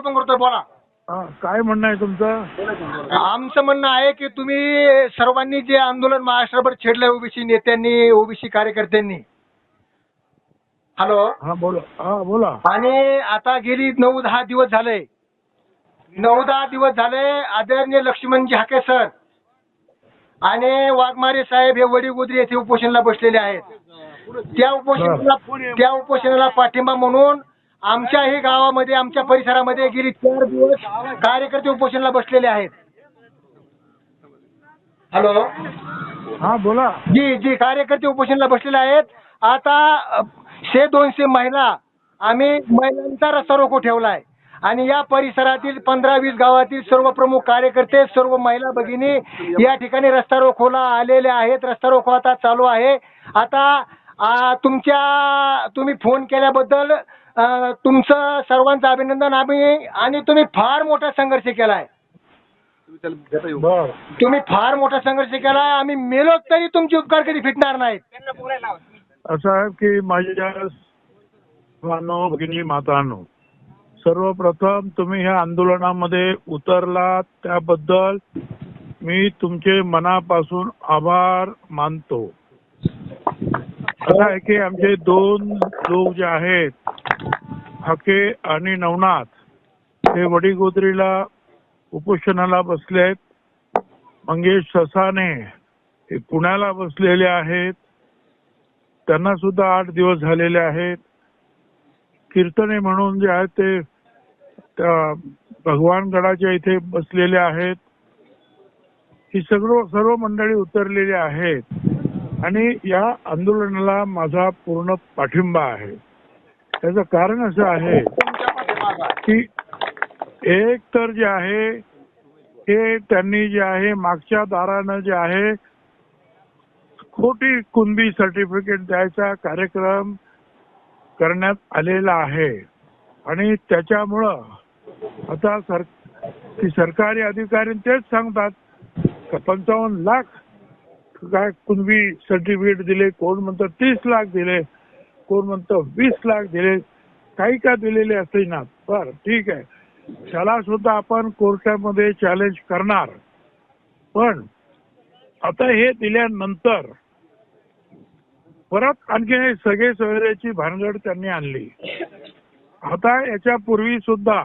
टोपण करतोय बोला. हा, काय म्हणणं आहे तुमचं? आमचं म्हणणं आहे की तुम्ही सर्वांनी जे आंदोलन महाराष्ट्रभर छेडलंय ओबीसी नेत्यांनी ओबीसी कार्यकर्त्यांनी. हॅलो हा बोला. हा बोला. आणि आता गेली नऊ दहा दिवस झाले नऊ दहा दिवस झाले आदरणीय लक्ष्मणजी हाके सर आणि वाघमारे साहेब हे वडीगोद्री येथे उपोषणाला बसलेले आहेत. त्या उपोषणाला त्या उपोषणाला पाठिंबा म्हणून आमच्याही गावामध्ये आमच्या परिसरामध्ये गेली चार दिवस कार्यकर्ते उपोषणाला बसलेले आहेत. हॅलो? हा बोला. जी जी कार्यकर्ते उपोषणाला बसलेले आहेत. आता शे दोनशे महिला आम्ही महिलांचा रस्ता रोको ठेवलाय. आणि या परिसरातील पंधरा वीस गावातील सर्व प्रमुख कार्यकर्ते सर्व महिला भगिनी या ठिकाणी रस्ता रोकोला आलेले आहेत. रस्ता रोको आता चालू आहे. आता तुमच्या तुम्ही फोन केल्याबद्दल अ, तुमचं सर्वांचं अभिनंदन. आम्ही आणि तुम्ही फार मोठा संघर्ष केलाय. बर. तुम्ही फार मोठा संघर्ष केलाय. आम्ही मेलो तरी तुमचे उपकार कधी फिटणार नाहीत. असं आहे की माझ्या भावांनो, भगिनी मातांनो सर्वप्रथम तुम्ही ह्या आंदोलनामध्ये उतरलात त्याबद्दल मी तुमचे मनापासून आभार मानतो. असं आहे की आमचे दोन लोक जे आहेत हके आणि नवनाथ हे वडीगोद्रीला उपोषणाला बसले आहेत. मंगेश ससाने हे पुण्याला बसलेले आहेत. त्यांना सुद्धा आठ दिवस झालेले आहेत. कीर्तने म्हणून जे आहेत ते त्या भगवानगडाच्या इथे बसलेले आहेत. ही सर्व सर्व मंडळी उतरलेली आहेत. आणि या आंदोलनाला माझा पूर्ण पाठिंबा आहे. त्याचं कारण असं आहे की एक तर जे आहे ते त्यांनी जे आहे मागच्या दारानं जे आहे खोटी कुणबी सर्टिफिकेट द्यायचा कार्यक्रम करण्यात आलेला आहे. आणि त्याच्यामुळं आता सर की सरकारी अधिकारी तेच सांगतात पंचावन्न लाख काय कुणबी सर्टिफिकेट दिले कोण म्हणतं तीस लाख दिले कोण म्हणतं वीस लाख दिले काही का दिलेले असे ना. बर ठीक आहे. त्याला सुद्धा आपण कोर्टामध्ये चॅलेंज करणार. पण आता हे दिल्यानंतर परत आणखी हे सगळे सोयऱ्याची भानगड त्यांनी आणली. आता याच्या पूर्वी सुद्धा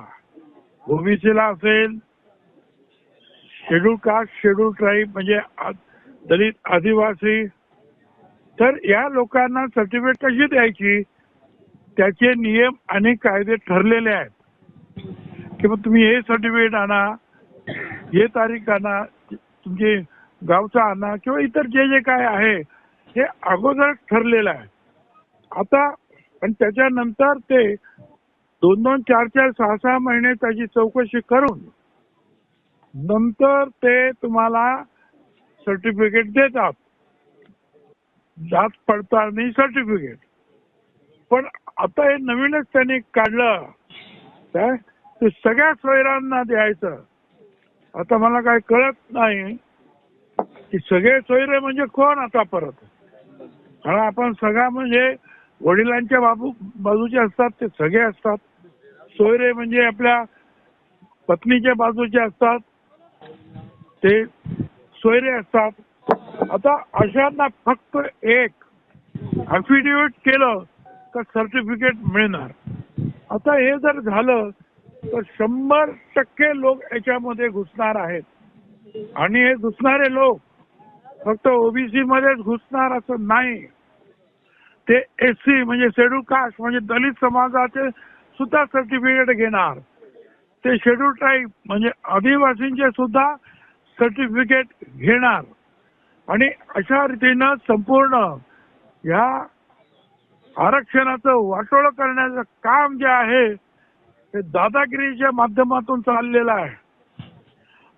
ओबीसीला असेल शेड्यूल कास्ट शेड्यूल ट्राईब म्हणजे दलित आदिवासी. तर या लोकांना सर्टिफिकेट कशी द्यायची? त्याचे नियम आणि कायदे ठरलेले आहेत. की मग तुम्ही हे सर्टिफिकेट आणा हे तारीख आणा तुमचे गावचा आणा किंवा इतर जे जे काय आहे हे अगोदर ठरलेलं आहे. आता आणि त्याच्यानंतर ते दोन दोन चार चार सहा सहा महिने त्याची चौकशी करून नंतर ते तुम्हाला सर्टिफिकेट देतात. जात पडताळणी सर्टिफिकेट पण आता हे नवीनच त्यांनी काढलं. काय? ते सगळ्या सोयरांना द्यायचं. आता मला काय कळत नाही की सगळे सोयरे म्हणजे कोण आता परत? कारण आपण सगळा म्हणजे वडिलांच्या बाबू बाजूचे असतात ते सगळे असतात. सोयरे म्हणजे आपल्या पत्नीच्या बाजूचे असतात. ते सोयरे असतात. आता अशांना फक्त एक अफिडेविट केलं तर सर्टिफिकेट मिळणार. आता हे जर झालं तर शंभर टक्के लोक याच्यामध्ये घुसणार आहेत. आणि हे घुसणारे लोक फक्त ओबीसी मध्येच घुसणार असं नाही. ते एस सी म्हणजे शेड्यूल कास्ट म्हणजे दलित समाजाचे सुद्धा सर्टिफिकेट घेणार. ते शेड्यूल ट्राईब म्हणजे आदिवासींचे सुद्धा सर्टिफिकेट घेणार. आणि अशा रीतीनं संपूर्ण या आरक्षणाचं वाटोळ करण्याचं काम जे आहे ते दादागिरीच्या माध्यमातून चाललेलं आहे.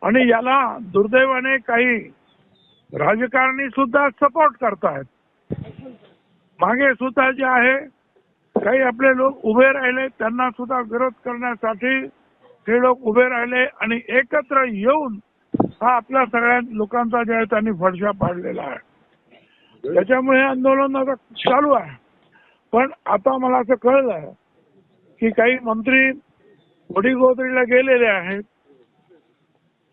आणि याला दुर्दैवाने काही राजकारणी सुद्धा सपोर्ट करतायत. मागे सुद्धा जे आहे काही आपले लोक उभे राहिले त्यांना सुद्धा विरोध करण्यासाठी ते लोक उभे राहिले आणि एकत्र येऊन हा आपल्या सगळ्या लोकांचा जे आहे त्यांनी फडशा पाडलेला आहे. त्याच्यामुळे हे आंदोलन आता चालू आहे. पण आता मला असं कळलं की काही मंत्री वडीगोदरीला गेलेले आहेत.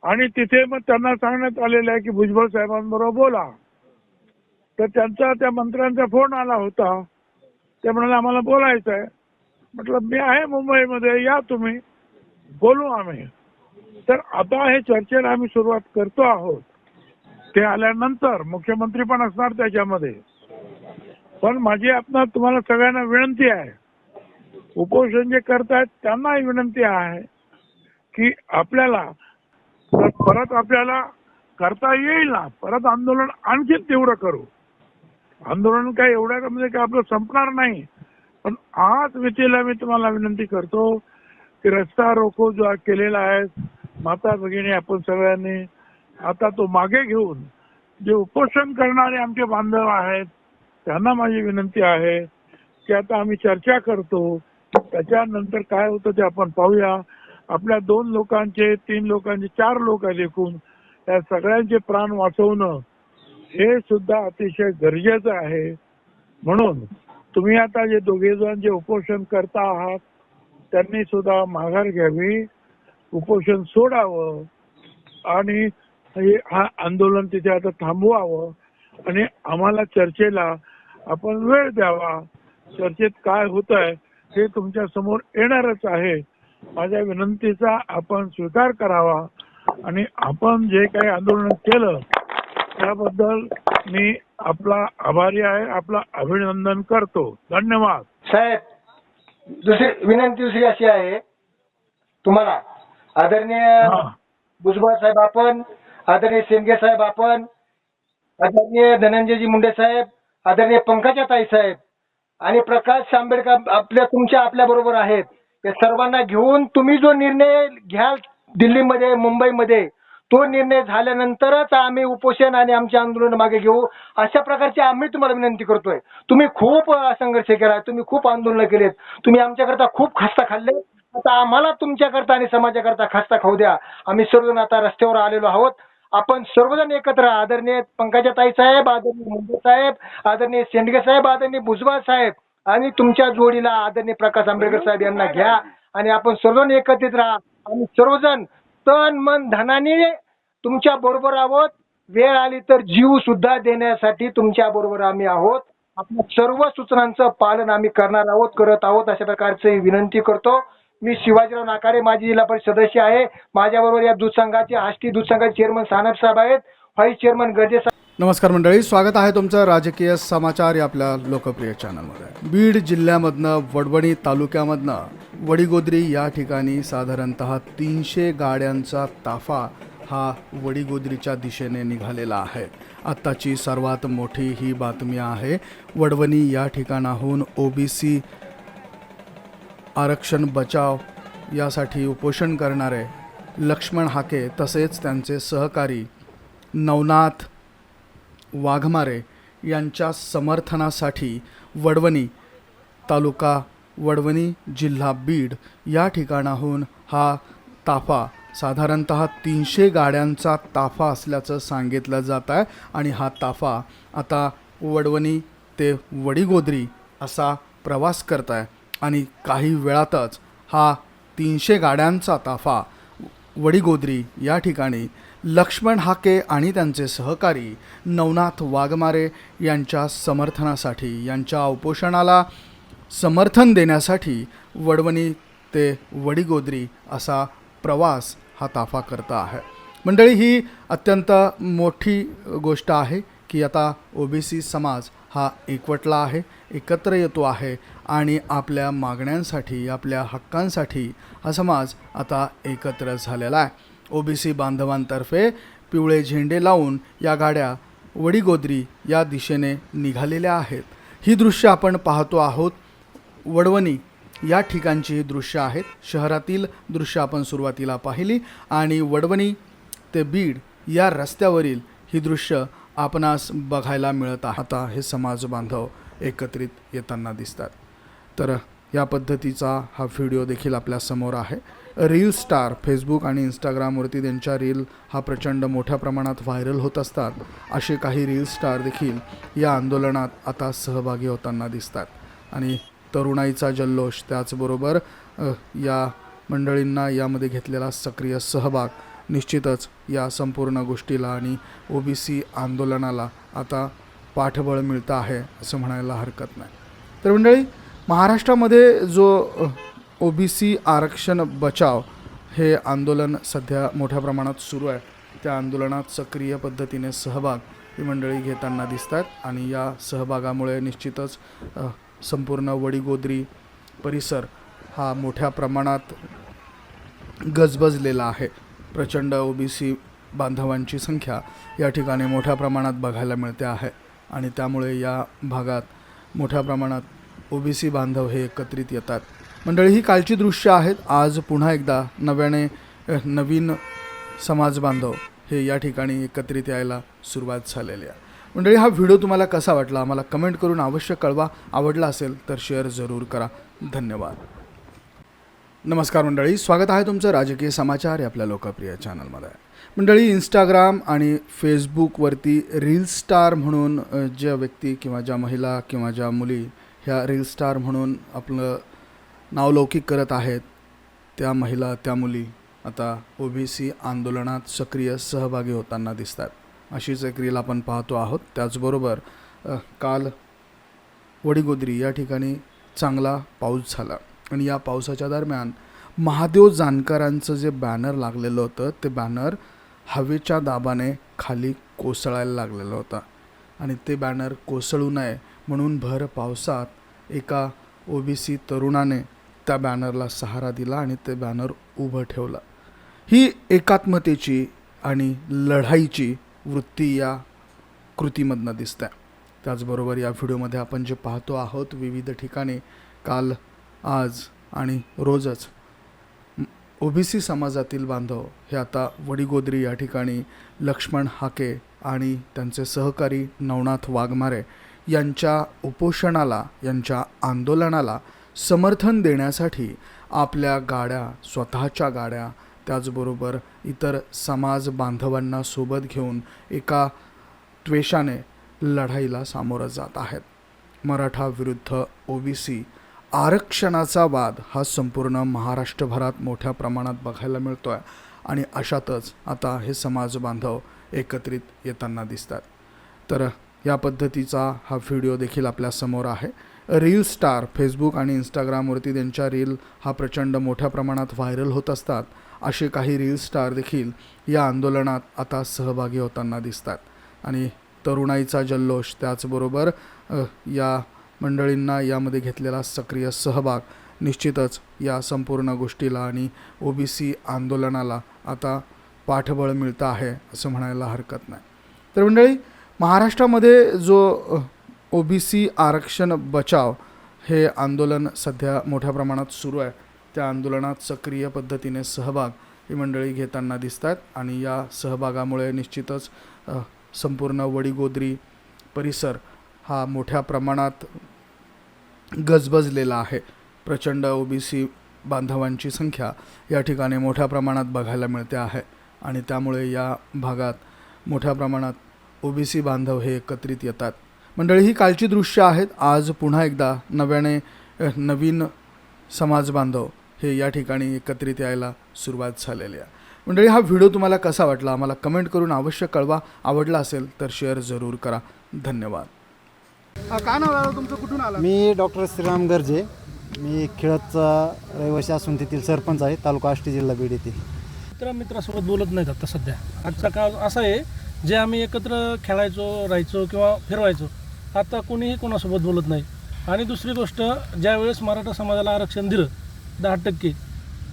आणि तिथे मग त्यांना सांगण्यात आलेलं आहे की भुजबळ साहेबांबरोबर बोला. तर त्यांचा त्या मंत्र्यांचा फोन आला होता. ते म्हणाले आम्हाला बोलायचं आहे म्हटलं मी आहे मुंबईमध्ये. या तुम्ही. बोलू आम्ही. तर आता हे चर्चेला आम्ही सुरुवात करतो आहोत. ते आल्यानंतर मुख्यमंत्री पण असणार त्याच्यामध्ये. पण माझी आपण तुम्हाला सगळ्यांना विनंती आहे. उपोषण जे करतायत त्यांनाही विनंती आहे की आपल्याला परत आपल्याला करता येईल ना? परत आंदोलन आणखी तीव्र करू. आंदोलन काय एवढ्या म्हणजे काय आपलं संपणार नाही. पण आज विचेला मी तुम्हाला विनंती करतो की रस्ता रोको जो केलेला आहे माता भगिनी आपण सगळ्यांनी आता तो मागे घेऊन जे उपोषण करणारे आमचे बांधव आहेत त्यांना माझी विनंती आहे की आता आम्ही चर्चा करतो. त्याच्यानंतर काय होतं ते आपण पाहूया. आपल्या दोन लोकांचे तीन लोकांचे चार लोक आहेत एकूण. त्या सगळ्यांचे प्राण वाचवणं हे सुद्धा अतिशय गरजेचं आहे. म्हणून तुम्ही आता जे दोघे जण जे उपोषण करता आहात त्यांनी सुद्धा माघार घ्यावी. उपोषण सोडावं आणि हे हा आंदोलन तिथे आता थांबवावं आणि आम्हाला चर्चेला आपण वेळ द्यावा. चर्चेत काय होत आहे हे तुमच्यासमोर येणारच आहे. माझ्या विनंतीचा आपण स्वीकार करावा आणि आपण जे काही आंदोलन केलं त्याबद्दल मी आपला आभारी आहे आपला अभिनंदन करतो. धन्यवाद. साहेब दुसरी विनंती दुसरी अशी आहे. तुम्हाला आदरणीय. भुजबळ साहेब आपण आदरणीय शेंडगे साहेब आपण आदरणीय धनंजयजी मुंडे साहेब आदरणीय पंकजा ताई साहेब आणि प्रकाश आंबेडकर आपल्या तुमच्या आपल्या बरोबर आहेत. या सर्वांना घेऊन तुम्ही जो निर्णय घ्याल दिल्लीमध्ये मुंबईमध्ये तो निर्णय झाल्यानंतरच आम्ही उपोषण आणि आमचे आंदोलन मागे घेऊ. अशा प्रकारची आम्ही तुम्हाला विनंती करतोय. तुम्ही खूप संघर्ष केला तुम्ही खूप आंदोलन केलेत. तुम्ही आमच्याकरता खूप खस्ता खाल्ले आता आम्हाला तुमच्याकरता आणि समाजाकरता खास्ता खाऊ द्या. आम्ही सर्वजण आता रस्त्यावर आलेलो आहोत. आपण सर्वजण एकत्र आदरणीय पंकजा ताई साहेब आदरणीय मुंडे साहेब आदरणीय शेंडगे साहेब आदरणीय भुजबळ साहेब आणि तुमच्या जोडीला आदरणीय प्रकाश आंबेडकर साहेब यांना घ्या. आणि आपण सर्वजण एकत्रित राहा. आणि सर्वजण तन मन धनाने तुमच्या बरोबर आहोत. वेळ आली तर जीव सुद्धा देण्यासाठी तुमच्या बरोबर आम्ही आहोत. आपल्या सर्व सूचनांचं पालन आम्ही करणार आहोत करत आहोत अशा प्रकारची विनंती करतो. मी शिवाजीराव नाकारे माजी जिल्हा परिषद सदस्य आहे. माझ्याबरोबर या दूध संघाचे आष्टी दूध संघाचे चेअरमन सानप साहेब आहेत. व्हाईस चेअरमन गरजे साहेब नमस्कार मंडळी स्वागत आहे तुमचं राजकीय समाचार या आपल्या लोकप्रिय चॅनलमध्ये. बीड जिल्ह्यामधनं वडवणी तालुक्यामधनं वडीगोद्री या ठिकाणी साधारणतः तीनशे गाड्यांचा ताफा हा वडीगोद्रीच्या दिशेने निघालेला आहे. आत्ताची सर्वात मोठी ही बातमी आहे वडवणी या ठिकाणाहून ओबीसी आरक्षण बचाव यासाठी उपोषण करणारे लक्ष्मण हाके तसेच त्यांचे सहकारी नवनाथ वाघमारे यांच्या समर्थनासाठी वडवणी तालुका वडवणी जिल्हा बीड या ठिकाणाहून हा ताफा साधारणतः तीनशे गाड्यांचा ताफा असल्याचं सांगितलं जात आहे आणि हा ताफा आता वडवणी ते वडीगोद्री असा प्रवास करत आहे आणि काही वेळातच हा तीनशे गाड्यांचा ताफा वडीगोद्री या ठिकाणी लक्ष्मण हाके आणि त्यांचे सहकारी नवनाथ वाघमारे यांच्या समर्थनासाठी यांच्या उपोषणाला समर्थन देण्यासाठी वडवणी ते वडीगोद्री असा प्रवास हा ताफा करता आहे. मंडळी ही अत्यंत मोठी गोष्ट आहे की आता ओबीसी समाज हा एकवटला आहे एकत्र येतो आहे आणि आपल्या मागण्यांसाठी आपल्या हक्कांसाठी हा समाज आता एकत्र झालेला आहे. ओबीसी बांधवांतर्फे पिवळे झेंडे लावून या गाड्या वडीगोद्री या दिशेने निघालेल्या आहेत. ही दृश्य आपण पाहतो आहोत. वडवणी या ठिकाणची ही दृश्य आहेत. शहरातील दृश्य आपण सुरुवातीला पाहिली आणि वडवणी ते बीड या रस्त्यावरील ही दृश्य आपणास बघायला मिळत आता हे समाज बांधव एकत्रित येताना दिसतात. तर या पद्धतीचा हा व्हिडिओ देखील आपल्यासमोर आहे. रील स्टार फेसबुक आणि इंस्टाग्रामवरती त्यांच्या रील हा प्रचंड मोठ्या प्रमाणात व्हायरल होत असतात. असे काही रील स्टार देखील या आंदोलनात आता सहभागी होताना दिसतात. आणि तरुणाईचा जल्लोष त्याचबरोबर या मंडळींना यामध्ये घेतलेला सक्रिय सहभाग निश्चितच या संपूर्ण गोष्टीला आणि ओ बी सी आंदोलनाला आता पाठबळ मिळतं आहे असं म्हणायला हरकत नाही. तर मंडळी महाराष्ट्रामध्ये जो ओ बी सी आरक्षण बचाव हे आंदोलन सध्या मोठ्या प्रमाणात सुरू आहे त्या आंदोलनात सक्रिय पद्धतीने सहभाग ही मंडळी घेताना दिसत आहेत आणि या सहभागामुळे निश्चितच संपूर्ण वडीगोद्री परिसर हा मोठ्या प्रमाणात गजबजलेला आहे. प्रचंड ओबीसी बांधवांची संख्या या ठिकाणी मोठ्या प्रमाणात बघायला मिळते आहे. आणि त्यामुळे या भागात मोठ्या प्रमाणात ओबीसी बांधव हे एकत्रित येतात. मंडळी ही कालची दृश्य आहेत. आज पुन्हा एकदा नव्याने नवीन समाज बांधव हे या ठिकाणी एकत्रित यायला सुरुवात झालेली आहे. मंडळी हा व्हिडिओ तुम्हाला कसा वाटला? आम्हाला कमेंट करून अवश्य कळवा. आवडला असेल तर शेअर जरूर करा. धन्यवाद. नमस्कार मंडळी स्वागत आहे तुमचं राजकीय समाचार या आपल्या लोकप्रिय चॅनलमध्ये. मंडळी इंस्टाग्राम आणि फेसबुकवरती रील स्टार म्हणून ज्या व्यक्ती किंवा ज्या महिला किंवा ज्या मुली ह्या रील स्टार म्हणून आपलं नावलौकिक करत आहेत त्या महिला त्या मुली आता ओ बी सी आंदोलनात सक्रिय सहभागी होताना दिसतात. अशीच एक रील आपण पाहतो आहोत. त्याचबरोबर काल वडीगोद्री या ठिकाणी चांगला पाऊस झाला. आणि या पावसाच्या दरम्यान महादेव जानकरांचं जे बॅनर लागलेलं होतं ते बॅनर हवेच्या दाबाने खाली कोसळायला लागलेलं होतं. आणि ते बॅनर कोसळू नये म्हणून भर पावसात एका ओ बी सी तरुणाने त्या बॅनरला सहारा दिला आणि ते बॅनर उभं ठेवलं. ही एकात्मतेची आणि लढाईची वृत्ती या कृतीमधनं दिसते. त्याचबरोबर या व्हिडिओमध्ये आपण जे पाहतो आहोत विविध ठिकाणी काल आज आणि रोजच. ओबीसी समाजातील बांधव हे आता वडीगोद्री या ठिकाणी लक्ष्मण हाके आणि त्यांचे सहकारी नवनाथ वाघमारे यांच्या उपोषणाला यांच्या आंदोलनाला समर्थन देण्यासाठी आपल्या गाड्या स्वतःच्या गाड्या त्याचबरोबर इतर समाज बांधवांना सोबत घेऊन एका त्वेषाने लढाईला सामोरं जात आहेत. मराठा विरुद्ध ओबीसी आरक्षणाचा वाद हा संपूर्ण महाराष्ट्रभरात मोठ्या प्रमाणात बघायला मिळतो आहे आणि अशातच आता हे समाज बांधव एकत्रित येताना दिसतात. तर या पद्धतीचा हा व्हिडिओ देखील आपल्यासमोर आहे. रील स्टार फेसबुक आणि इंस्टाग्रामवरती त्यांच्या रील हा प्रचंड मोठ्या प्रमाणात व्हायरल होत असतात. असे काही रील स्टार देखील या आंदोलनात आता सहभागी होताना दिसतात. आणि तरुणाईचा जल्लोष त्याचबरोबर या मंडळींना यामध्ये घेतलेला सक्रिय सहभाग निश्चितच या संपूर्ण गोष्टीला आणि ओ बी सी आंदोलनाला आता पाठबळ मिळतं आहे असं म्हणायला हरकत नाही. तर मंडळी महाराष्ट्रामध्ये जो ओ बी सी आरक्षण बचाव हे आंदोलन सध्या मोठ्या प्रमाणात सुरू आहे त्या आंदोलनात सक्रिय पद्धतीने सहभाग ही मंडळी घेताना दिसत आहेत आणि या सहभागामुळे निश्चितच संपूर्ण वडीगोद्री परिसर हा मोठ्या प्रमाणात गजबजलेला आहे. प्रचंड ओबीसी बांधवांची संख्या या ठिकाणी मोठ्या प्रमाणात बघायला मिळते आहे आणि त्यामुळे या भागात मोठ्या प्रमाणात ओबीसी बांधव हे एकत्रित येतात. मंडळी ही कालची दृश्य आहेत. आज पुन्हा एकदा नव्याने नवीन समाज बांधव हे या ठिकाणी एकत्रित यायला सुरुवात झालेली आहे. मंडळी हा व्हिडिओ तुम्हाला कसा वाटला? आम्हाला कमेंट करून अवश्य कळवा. आवडला असेल तर शेअर जरूर करा. धन्यवाद. काय नाव आलं तुमचं? कुठून आला मी डॉक्टर श्रीराम गर्जे. मी खेळतचा रहिवासी असून तेथील सरपंच आहे तालुका आष्टी जिल्हा बीड येथील मित्र मित्रासोबत बोलत नाहीत आता सध्या. आजचा काळ असा आहे जे आम्ही एकत्र खेळायचो राहायचो किंवा फिरवायचो आता कोणीही कोणासोबत बोलत नाही. आणि दुसरी गोष्ट ज्यावेळेस मराठा समाजाला आरक्षण दिलं दहा टक्के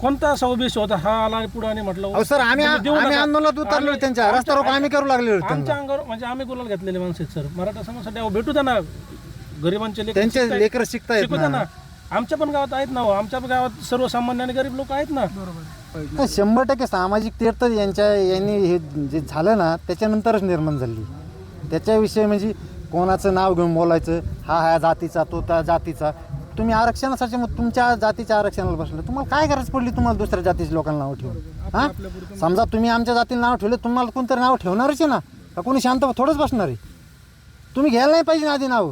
कोणता ओबीसी होता? हा आला पुढे आणि म्हटलं अहो सर आम्ही देऊ आम्ही नका. आंदोलनात उतरलो आम्ही- त्यांच्या. रस्ता रोको आम्ही करू लागलेलो आमच्या त्यांना अंगावर म्हणजे आम्ही गुलाल घेतलेले माणसं आहेत सर. मराठा समाजासाठी अहो भेटू द्या ना. गरिबांचे लेकरं त्यांचे शिकतायत. लेकर शिकतायत शिकू द्या ना. ना. आमच्या पण गावात आहेत ना हो. आमच्या पण गावात सर्वसामान्य आणि गरीब लोक आहेत ना. नाही, शंभर टक्के सामाजिक तेर तर यांच्या यांनी हे जे झालं ना त्याच्यानंतरच निर्माण झाली. त्याच्याविषयी म्हणजे कोणाचं नाव घेऊन बोलायचं? हा ह्या जातीचा तो त्या जातीचा. तुम्ही आरक्षणासाठी मग तुमच्या जातीच्या आरक्षणाला बसलं. तुम्हाला काय गरज पडली तुम्हाला दुसऱ्या जातीच्या लोकांना नाव ठेवून? हा? समजा तुम्ही आमच्या जातीला नाव ठेवलं तुम्हाला कोणतरी नाव ठेवणारच आहे ना? का कोणी शांत थोडंच बसणार आहे? तुम्ही घ्यायला नाही पाहिजे ना आधी नाव.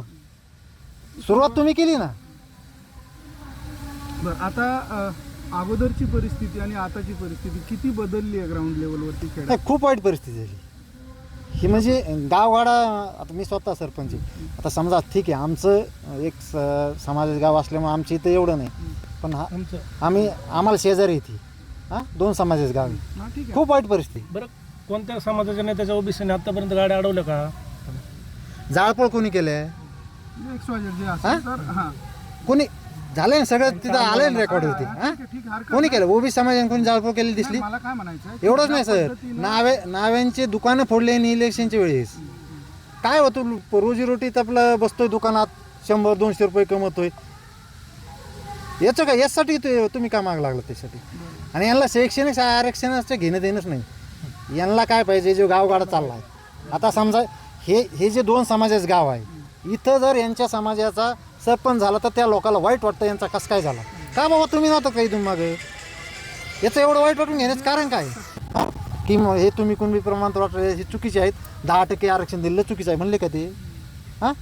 सुरुवात तुम्ही केली ना. बरं आता अगोदरची परिस्थिती आणि आताची परिस्थिती किती बदलली आहे ग्राउंड लेवलवरती खेळ खूप वाईट परिस्थिती झाली. ही म्हणजे गावगाडा आता मी स्वतः सरपंच आहे. आता समजा ठीक आहे आमचं एक स- समाजाचं गाव असल्यामुळे आमच्या इथं एवढं नाही. पण हा आमचं. आम्ही आम्हाला शेजारी येते. हां? दोन समाजाचे गाव आहे. हा ठीक आहे. खूप वाईट परिस्थिती. बरं कोणत्या समाजाच्या नेत्याच्या ओबीसीने आतापर्यंत गाड्या अडवल्या का? जाळपोळ कोणी केलंय? एक्स वाय झेड जे हा? असेल तर हा. कोणी झालंय ना सगळं? तिथं आलंय ना रेकॉर्ड होते. हा, कोणी. केलं? ओबी समाजाने कोणी जाळपोळ केलेली दिसली? मला काय म्हणायचं एवढंच नाही सर. नावे नाव्यांचे दुकानं फोडले आणि इलेक्शनच्या वेळेस. काय होतं रोजीरोटीत आपलं बसतोय दुकानात शंभर दोनशे रुपये कमवतोय. याचं काय? यासाठी ते- तुम्ही का माग लागला त्यासाठी? आणि यांना शैक्षणिक आरक्षणाचं घेणं देणंच नाही. यांना काय पाहिजे? जो गावगाडा चालला आहे आता समजा हे हे जे दोन समाजाचं गाव आहे इथं जर यांच्या समाजाचा सरपंच झाला तर त्या लोकांना वाईट वाटतं यांचा कसं काय झाला? का बाबा तुम्ही नव्हतं काही तुम्ही मागं? याचं एवढं वाईट वाटून घेण्याचं कारण काय? हा? की मग हे तुम्ही कुणबी प्रमाणपत्र हे चुकीचे आहेत. दहा टक्के आरक्षण दिलेलं चुकीचं आहे म्हणले का ते? हां?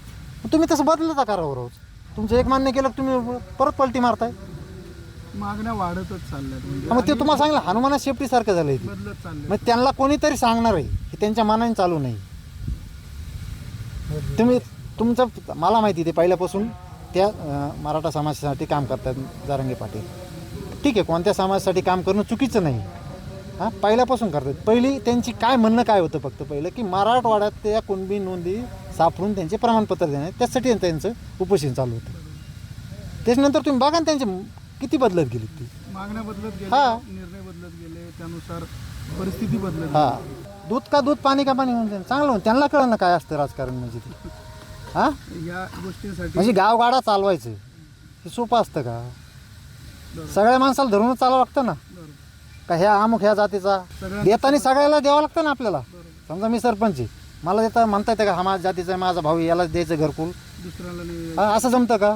तुम्ही तसं बदलता करा रोज? तुमचं एक मान्य केलं की तुम्ही परत पलटी मारताय. मागण्या वाढतच चालल्यात म्हणजे. मग ते तुम्हाला सांगितलं हनुमाना शेपटी सारखं झालंय ते. बदलत चाललंय. मग त्यांना कोणीतरी सांगणार आहे की त्यांच्या मनाने चालू नाही. तुम्ही तुमचं मला माहिती ते पहिल्यापासून. त्या मराठा समाजासाठी काम करतात जारंगे पाटील. ठीक आहे कोणत्या समाजासाठी काम करणं चुकीचं नाही. हां पहिल्यापासून करतात. पहिली त्यांची काय म्हणणं काय होतं फक्त पहिलं की मराठवाड्यात त्या कुणबी नोंदी सापडून त्यांचे प्रमाणपत्र देणे त्यासाठी त्यांचं उपोषण चालू होतं. त्याच्यानंतर तुम्ही बघा ना त्यांचे किती बदलत गेली ती. मागण्या बदलत हा. गेल्या निर्णय बदलत गेले त्यानुसार परिस्थिती बदलत हा. दूध का दूध पाणी का पाणी म्हणजे चांगलं. त्यांना कळलं ना काय असतं राजकारण म्हणजे ते. हा? या गोष्टींसाठी म्हणजे गावगाडा चालवायचं. हे सोपं असतं का. सगळ्या माणसाला धरूनच चालावं लागतं ना. का ह्या अमुक ह्या जातीचा? देताना सगळ्याला द्यावं लागतं ना आपल्याला. समजा मी सरपंच मला देता म्हणता येतं का हा माझ्या जातीचा आहे माझा भाऊ याला द्यायचं घरकुल? दुसऱ्याला नाही हा, असं जमतं का?